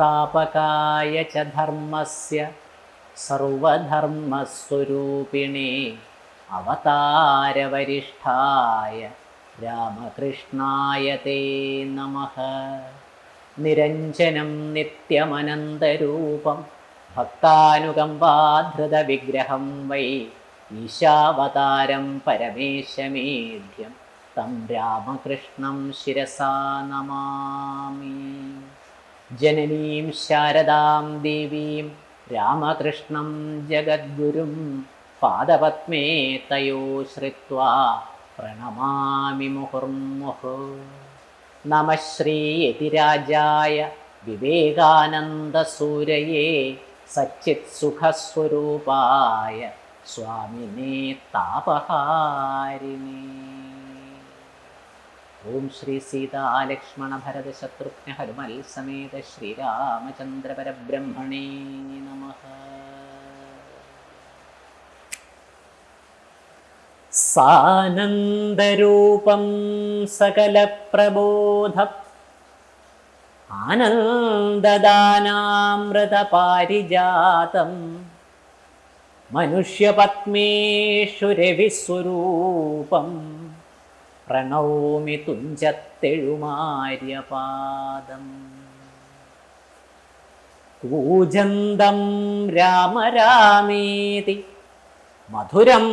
स्थापकाय च धर्मस्य सर्वधर्मस्वरूपिणे अवतारवरिष्ठाय रामकृष्णाय ते नमः निरञ्जनं नित्यमनन्तरूपं भक्तानुकम्पाधृतविग्रहं वै ईशावतारं परमेशमेढ्यं तं रामकृष्णं शिरसा ജനനീം ശാരദാം ദേവീം രാമകൃഷ്ണം ജഗദ്ഗുരും പാദപത്മേ തയോ ശ്രുവാ പ്രണമാമി മുഹുർമുഹു. നമ ശ്രീയതിരാജായ വിവേകാനന്ദസൂരയേ സച്ചിത് സുഖസ്വരൂപായ സ്വാമിനെ താപഹാരിണേ. ഓം ശ്രീ സീതാലക്ഷ്മണ ഭരത ശത്രുഘ്ന ഹനുമൽ സമേത ശ്രീരാമചന്ദ്ര പരബ്രഹ്മണേ നമ. സാനന്ദരൂപം സകലപ്രബോധ ആനന്ദദാനാമൃതപാരിജാതം. മനുഷ്യപത്മേഷു രവിസ്വരൂപം. പ്രണൗമി തുഞ്ചത്തെഴുമാര്യപാദം. കൂജന്തം രാമരാമേതി മധുരം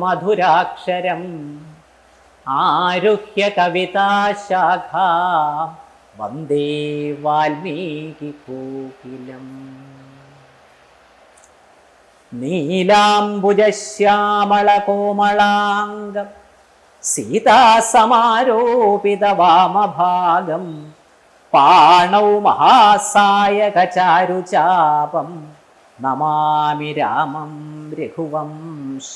മധുരാക്ഷരം ആരുഹ്യ കവിതാശാഖ വന്ദേ വാൽമീകി കോകിലം. നീലാംബുജശ്യാമളകോമളാംഗം സീതാസമാരോപിതവാമഭാഗം പാണൗ മഹാസായകചാരുചാപം നമാമി രാമം രഘുവംശനാഥം.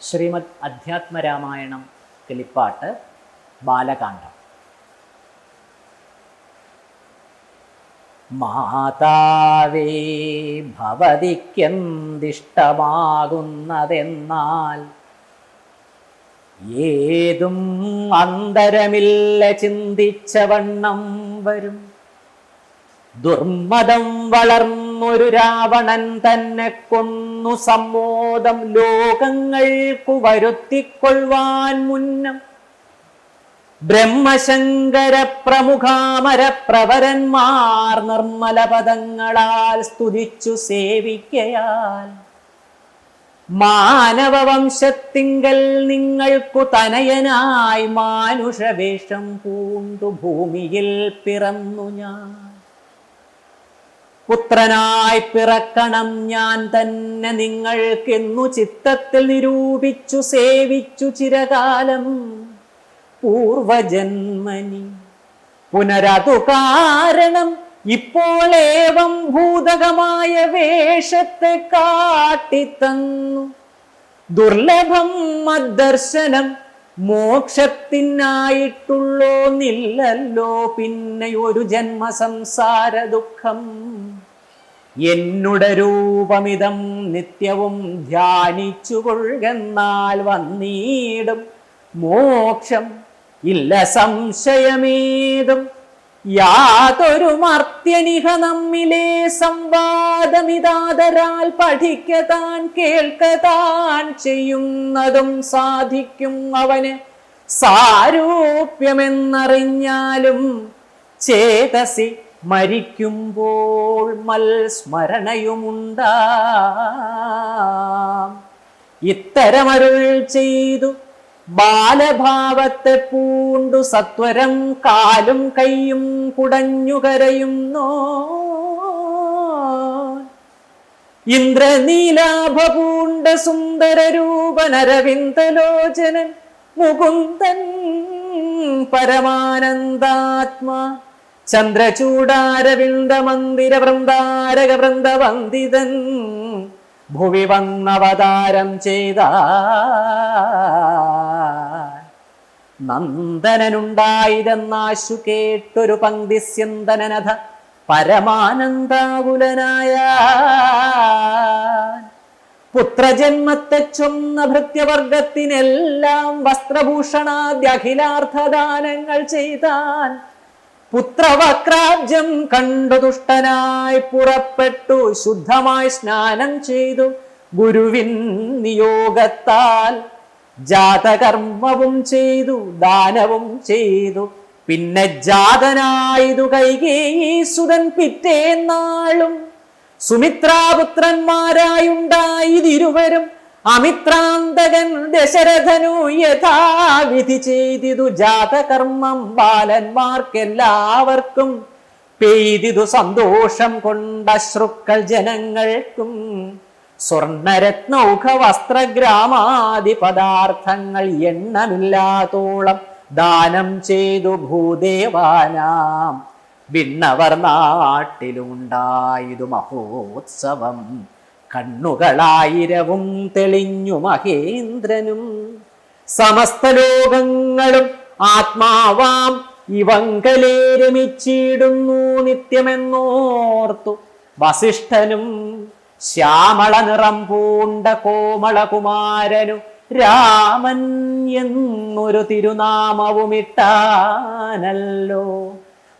ശ്രീമദ് അധ്യാത്മരാമായണം കിളിപ്പാട്ട് ബാലകാന്ഡം. മാതാവേ ഭവതിക്കെന്തിഷ്ടമാകുന്നതെന്നാൽ ഏതും അന്തരമില്ല ചിന്തിച്ച വണ്ണം വരും. ദുർമതം വളർന്നൊരു രാവണൻ തന്നെ കൊന്നു സമ്മോദം ലോകങ്ങൾക്കു വരുത്തിക്കൊള്ളുവാൻ മുന്നം ബ്രഹ്മശങ്കര പ്രമുഖാമര പ്രവരന്മാർ നിർമ്മല പദങ്ങളാൽ സ്തുതിച്ചു സേവിക്കയാൽ. മാനവവംശത്തിങ്കൽ നിങ്ങൾക്കു തനയനായി മാനുഷവേഷം പൂണ്ടു ഭൂമിയിൽ പിറന്നു ഞാൻ. പുത്രനായി പിറക്കണം ഞാൻ തന്നെ നിങ്ങൾക്കെന്നു ചിത്തത്തിൽ നിരൂപിച്ചു സേവിച്ചു ചിരകാലം. പൂർവജന്മനി. പുനരതു കാരണം ഇപ്പോൾ ഏവം ഭൂതകമായ വേഷത്തെ കാട്ടിത്തന്നു. ദുർലഭം മദ്ദർശനം മോക്ഷത്തിനായിട്ടുള്ളോ നില്ലല്ലോ പിന്നെ ഒരു ജന്മ സംസാര ദുഃഖം എന്നുടെ രൂപമിതം നിത്യവും ധ്യാനിച്ചു കൊള്ളുന്നാൽ വന്നീടും മോക്ഷം. ഇല്ല സംശയമേതും. യാതൊരു മർത്യനിഹ നമ്മിലെ സംവാദമിതാതരാൽ പഠിക്കതാൻ കേൾക്കതാൻ ചെയ്യുന്നതും സാധിക്കും അവന്. സാരൂപ്യമെന്നറിഞ്ഞാലും ചേതസി മരിക്കുമ്പോൾ മൽസ്മരണയുമുണ്ടാം. ഇത്തരമരുൾ ചെയ്തു ബാലഭാവത്തെ പൂണ്ടു സത്വരം കാലും കൈയും കുടഞ്ഞു കരയുന്നോ? ഇന്ദ്രനീലാഭ പൂണ്ട സുന്ദര രൂപനരവിന്ദലോചനൻ മുകുന്ദൻ പരമാനന്ദാത്മാ. ചന്ദ്രചൂടാരവിന്ദ മന്ദിര വൃന്ദാരക വൃന്ദവന്ദിതൻ ഭുവി വന്നവതാരം ചെയ്ത നന്ദനനുണ്ടായിരുന്നാശു കേട്ടൊരു പങ്ക്തി സ്യന്തനനഥ പരമാനന്ദാകുലനായ പുത്രജന്മത്തെ ചൊന്ന ഭൃത്യവർഗത്തിനെല്ലാം വസ്ത്രഭൂഷണാദ്യഖിലാർത്ഥദാനങ്ങൾ ചെയ്താൻ പുത്രവക്രാബ്ജം കണ്ടു ദുഷ്ടനായി പുറപ്പെട്ടു ശുദ്ധമായി സ്നാനം ചെയ്തു. ഗുരുവിൻ നിയോഗത്താൽ ജാതകർമ്മവും ചെയ്തു ദാനവും ചെയ്തു. പിന്നെ ജാതനായതു കൈകേസുതൻ പിറ്റേന്നാളും സുമിത്രാപുത്രന്മാരായുണ്ടായതിരുവരും അമിത്രാന്തകൻ ദശരഥനു യഥാവിധി ചെയ്തിതു ജാതകർമ്മം ബാലന്മാർക്കെല്ലാവർക്കും. പെയ്തിതു സന്തോഷം കൊണ്ട ശ്രുക്കൾ ജനങ്ങൾക്കും. സ്വർണരത്നൗഖ വസ്ത്രഗ്രാമാദി പദാർത്ഥങ്ങൾ എണ്ണമില്ലാത്തോളം ദാനം ചെയ്തു ഭൂദേവാനാം. വിണ്ണവർ നാട്ടിലുണ്ടായതു മഹോത്സവം. കണ്ണുകളായിരവും തെളിഞ്ഞു മഹേന്ദ്രനും. സമസ്ത ലോകങ്ങളും ആത്മാവാം ഇവങ്കലേ രമിച്ചിടുന്നു നിത്യമെന്നോർത്തു. വസിഷ്ഠനും ശ്യാമള നിറം പൂണ്ട കോമളകുമാരനു രാമൻ എന്നൊരു തിരുനാമവുമിട്ടാനല്ലോ.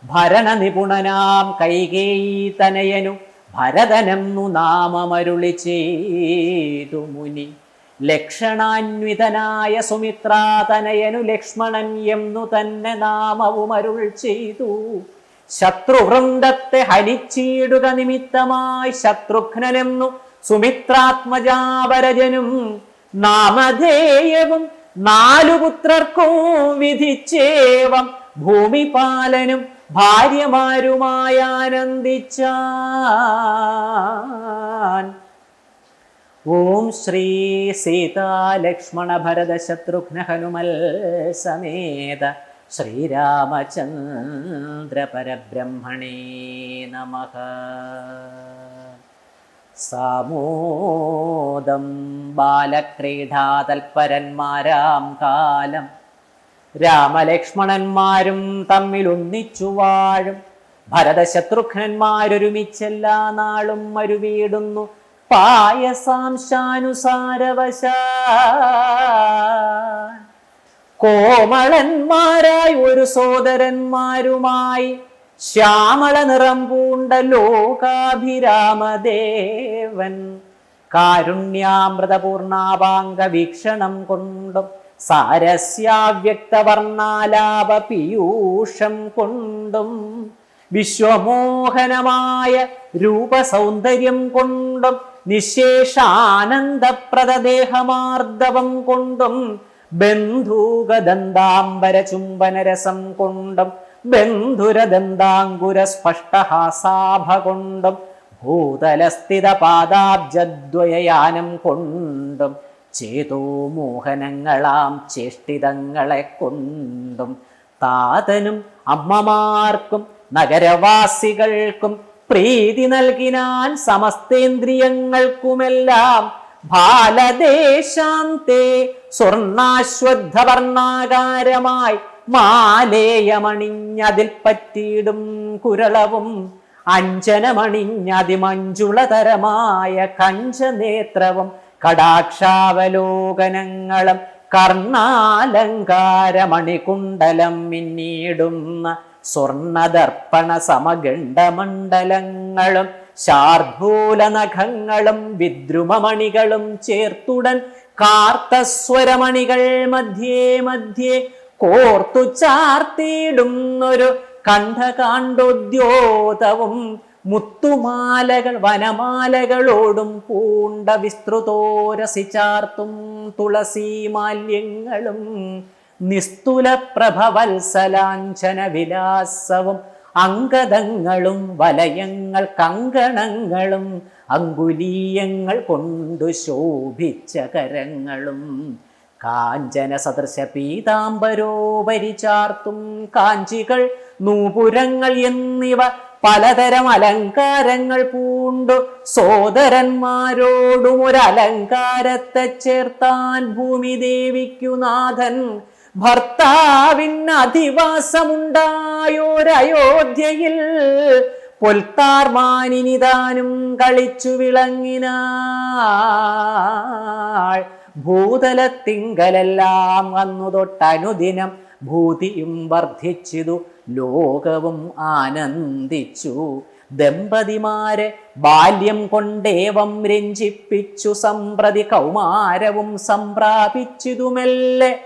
ഭരണ നിപുണനാം കൈകേയി തനയനു ഭരതനെന്നു നാമമരുളി ചെയ്തു മുനി. ലക്ഷണാന്വിതനായ സുമിത്രാതനയനു ലക്ഷ്മണൻ എന്നു തന്നെ നാമവും അരുൾ ചെയ്തു. ശത്രുവൃന്ദത്തെ ഹനിച്ചിടുക നിമിത്തമായി ശത്രുഘ്നനെന്നു സുമിത്രാത്മജാപരജനും നാമധേയവും നാലു പുത്രർക്കും വിധിച്ചേവം. ഭൂമിപാലനും ഭാര്യമാരുമായി ആനന്ദിച്ചാൻ ഓം ശ്രീ സീതാലക്ഷ്മണ ഭരത ശത്രുഘ്ന ഹനുമൽ സമേത ശ്രീരാമചന്ദ്ര പരബ്രഹ്മണേ നമ. സാമോദം ബാലക്രീഡാതൽപരന്മാരാം കാലം രാമലക്ഷ്മണന്മാരും തമ്മിൽ ഒന്നിച്ചു വാഴും. ഭരതശത്രുഘ്നന്മാരൊരുമിച്ചെല്ലാ നാളും മരുവീടുന്നു. പായസാംശാനുസാരവശ കോമളന്മാരായി ഒരു സോദരന്മാരുമായി ശ്യാമള നിറം പൂണ്ട ലോകാഭിരാമദേവൻ. കാരുണ്യാമൃതപൂർണാപാംഗ വീക്ഷണം കൊണ്ടും സാരസ്യാവ്യക്തവർണാലാപ പീയൂഷം കൊണ്ടും വിശ്വമോഹനമായ രൂപസൗന്ദര്യം കൊണ്ടും നിശേഷാനന്ദപ്രദദേഹമാർദ്ദവം കൊണ്ടും ബന്ധൂകദന്താംബര ചുംബനരസം കൊണ്ടും ബന്ധുരദന്താങ്കുര സ്പഷ്ടഹാസാഭ കൊണ്ടും ഭൂതലസ്ഥിത പാദാബ്ജദ്വയയാനം കൊണ്ടും ചേതോ മോഹനങ്ങളാം ചേഷ്ടിതങ്ങളെ കൊണ്ടും താതനും അമ്മമാർക്കും നഗരവാസികൾക്കും പ്രീതി നൽകിനാൻ സമസ്തേന്ദ്രിയങ്ങൾക്കുമെല്ലാം ബാലദേശാന്തേ സ്വർണാശ്വദ്ധവർണാകാരമായി മാലേയമണിഞ്ഞതിൽ പറ്റിയിടും കുരളവും അഞ്ജനമണിഞ്ഞതിമഞ്ജുളതരമായ കഞ്ചനേത്രവും കടാക്ഷാവലോകനങ്ങളും കർണാലങ്കാരമണികുണ്ടലം മിന്നിടുന്ന സ്വർണദർപ്പണ സമഗണ്ഡമണ്ഡലങ്ങളും ശാർദൂല നഖങ്ങളും വിദ്രുമമണികളും ചേർത്തുടൻ കാർത്തസ്വരമണികൾ മധ്യേ മധ്യേ കോർത്തു ചാർത്തിയിടുന്നൊരു കണ്ഠകാണ്ഡോദ്യോതവും മുത്തുമാലകൾ വനമാലകളോടും പൂണ്ട വിസ്തൃതോരസി ചാർത്തും തുളസി മാല്യങ്ങളും നിസ്തുല പ്രഭവത്സലാഞ്ചന വിലാസവും അങ്കദങ്ങളും വലയങ്ങൾ കങ്കണങ്ങളും അങ്കുലീയങ്ങൾ കൊണ്ടു ശോഭിച്ച കരങ്ങളും. കാഞ്ചന സദൃശ പീതാംബരോപരി ചാർത്തും കാഞ്ചികൾ നൂപുരങ്ങൾ എന്നിവ പലതരം അലങ്കാരങ്ങൾ പൂണ്ടു. സോദരന്മാരോടും ഒരു അലങ്കാരത്തെ ചേർത്താൻ ഭൂമി ദേവിക്കു നാഥൻ. ഭർത്താവിന് അധിവാസമുണ്ടായോരയോധ്യയിൽ പൊൽത്താർമാനിനിതാനും കളിച്ചു വിളങ്ങിനാൾ. ഭൂതലത്തിങ്കലെല്ലാം വന്നു തൊട്ടനുദിനം ഭൂതിയും വർദ്ധിച്ചിതു ലോകവും ആനന്ദിച്ചു. ദമ്പതിമാരെ ബാല്യം കൊണ്ടേവം രഞ്ജിപ്പിച്ചു സമ്പ്രതി കൗമാരവും സംപ്രാപിച്ചിതുമെല്ലെ.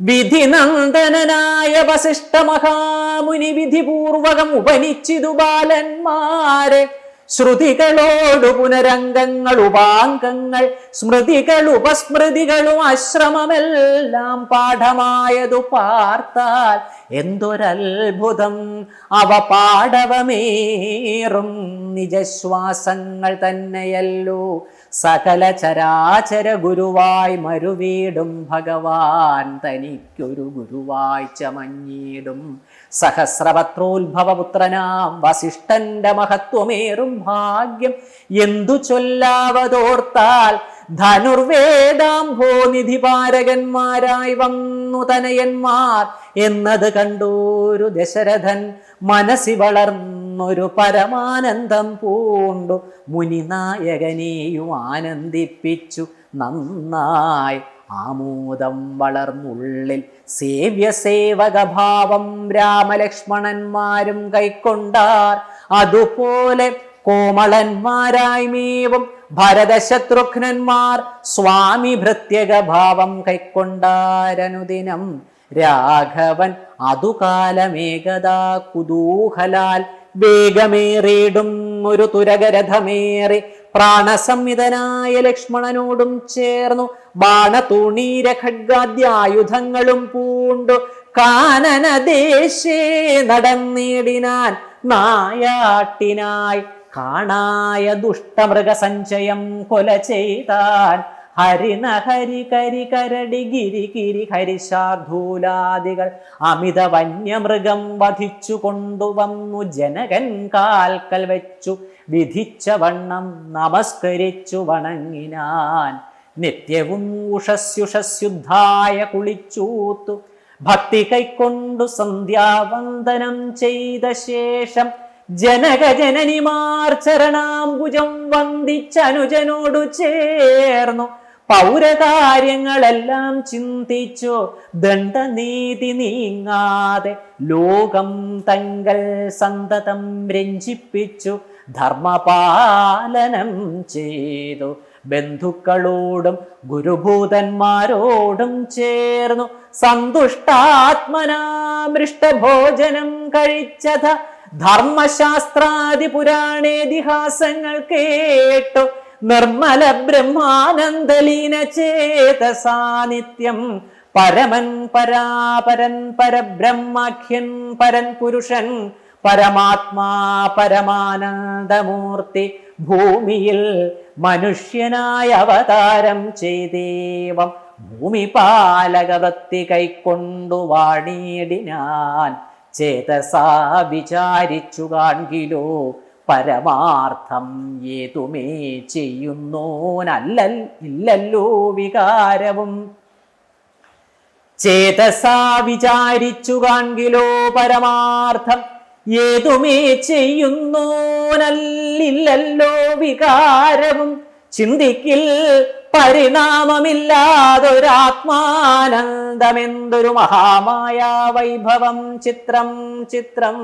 വിധിനന്ദനായ വസിഷ്ഠ മഹാമുനി വിധിപൂർവകം ഉപനിച്ചിതു ബാലന്മാരെ. ശ്രുതികളോടു പുനരംഗങ്ങൾ ഉപാംഗങ്ങൾ സ്മൃതികൾ ഉപസ്മൃതികളും അശ്രമമെല്ലാം പാഠമായതു പാർത്താൽ എന്തൊരത്ഭുതം. അവ പാടവമേറും നിജശ്വാസങ്ങൾ തന്നെയല്ലോ. സകല ചരാചര ഗുരുവായി മരുവീടും ഭഗവാൻ തനിക്കൊരു ഗുരുവായി ചമഞ്ഞിടും. സഹസ്രപത്രോത്ഭവപുത്രനാം വസിഷ്ഠന്റെ മഹത്വമേറും ഭാഗ്യം. എന്തു ചൊല്ലാവതോർത്താൽ ധനുർവേദാംഭോ നിധിപാരകന്മാരായി വന്നു തനയന്മാർ. എന്നത് കണ്ടൂരു ദശരഥൻ മനസ്സി വളർന്നൊരു പരമാനന്ദം പൂണ്ടു. മുനിനായകനെയും ആനന്ദിപ്പിച്ചു. നന്നായി ആമോദം വളർന്നുള്ളിൽ സേവ്യ സേവകഭാവം രാമലക്ഷ്മണന്മാരും കൈക്കൊണ്ടാർ. അതുപോലെ കോമളന്മാരായ്മേവും ഭരതശത്രുഘ്നന്മാർ സ്വാമി ഭൃത്യകഭാവം കൈക്കൊണ്ടാരനുദിനം. രാഘവൻ അതുകാലമേകദാ കുതൂഹലാൽ വേഗമേറിയിടും ഒരു തുരകരഥമേറി. പ്രാണസംവിധനായ ലക്ഷ്മണനോടും ചേർന്നു. ബാണതുണീര ഖഡ്ഗാദ്യായുധങ്ങളും പൂണ്ടു. കാനനദേശേ നടന്നിടിനാൻ നായാട്ടിനായി. കാണായ ദുഷ്ടമൃഗസഞ്ചയം കൊല ചെയ്താൻ ഹരിനഹരി കരി കരടി ഗിരി ഗിരി ഹരിശാർധൂലാദികൾ അമിത വന്യമൃഗം വധിച്ചു കൊണ്ടുവന്നു. ജനകൻ കാൽക്കൽ വെച്ചു വിധിച്ച വണ്ണം നമസ്കരിച്ചു വണങ്ങിനാൻ. നിത്യവും ഉഷസ്യുഷസ്യുദ്ധായ കുളിച്ചൂത്തു ഭക്തി കൈക്കൊണ്ടു സന്ധ്യാവന്ദനം ചെയ്ത ശേഷം ജനകജനനിമാർ ചരണാംബുജം വന്ദിച്ചനുജനോടു ചേർന്നു. പൗരകാര്യങ്ങളെല്ലാം ചിന്തിച്ചു ദണ്ഡനീതി നീങ്ങാതെ ലോകം തങ്കൽ സന്തതം രഞ്ജിപ്പിച്ചു ധർമ്മപാലനം ചെയ്തു. ബന്ധുക്കളോടും ഗുരുഭൂതന്മാരോടും ചേർന്നു സന്തുഷ്ടാത്മനാമൃഷ്ടഭോജനം കഴിച്ചത. ധർമ്മശാസ്ത്രാദി പുരാണേതിഹാസങ്ങൾ കേട്ടു. നിർമ്മല ബ്രഹ്മാനന്ദലീന ചേതസാ പരമൻ പരാപരൻ പരബ്രഹ്മാഖ്യൻ പരൻ പുരുഷൻ. പരമാത്മാ പരമാനന്ദമൂർത്തി ഭൂമിയിൽ മനുഷ്യനായ അവതാരം ചെയ്തേവം. ഭൂമിപാലകവൃത്തി കൈക്കൊണ്ടു വാണിയിടിനാൻ ചേതസാ വിചാരിച്ചു കാൺകിലോ പരമാർത്ഥം ഏതുമേ ചെയ്യുന്നോനല്ല ഇല്ലല്ലോ വികാരവും. ചേതസാ വിചാരിച്ചു കാൺകിലോ പരമാർത്ഥം ഏതുമേ ചെയ്യുന്നോനല്ലില്ലല്ലോ വികാരവും. ചിന്തിക്കിൽ പരിണാമമില്ലാതൊരാത്മാനന്ദമെന്തൊരു മഹാമായ വൈഭവം ചിത്രം ചിത്രം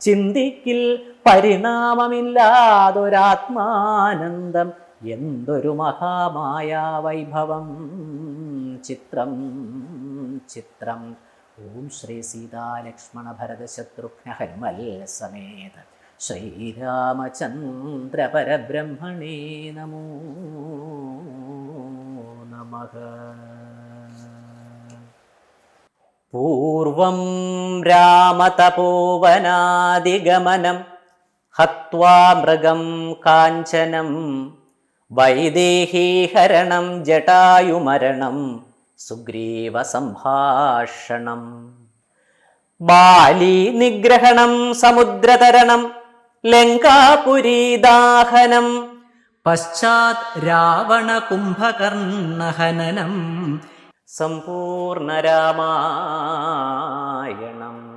ചിന്തിക്കിൽ പരിണാമമില്ലാതൊരാത്മാനന്ദം. എന്തൊരു മഹാമായ വൈഭവം. ചിത്രം ചിത്രം. ഓം ശ്രീ സീതാലക്ഷ്മണ ഭരത ശത്രുഘ്ന ഹനുമൽ സമേത. ശ്രീരാമചന്ദ്ര പരബ്രഹ്മണേ നമോ നമഃ. പൂർവം രാമതപോവനാദിഗമനം ഹത്വാ മൃഗം കാഞ്ചനം വൈദേഹീഹരണം ജടായുമരണം സുഗ്രീവസംഭാഷണം. ബാലി നിഗ്രഹണം സമുദ്രതരണം ലങ്കാപുരീദാഹനം പശ്ചാത് രാവണ കുംഭകർണഹനനം സമ്പൂർണ രാമായണം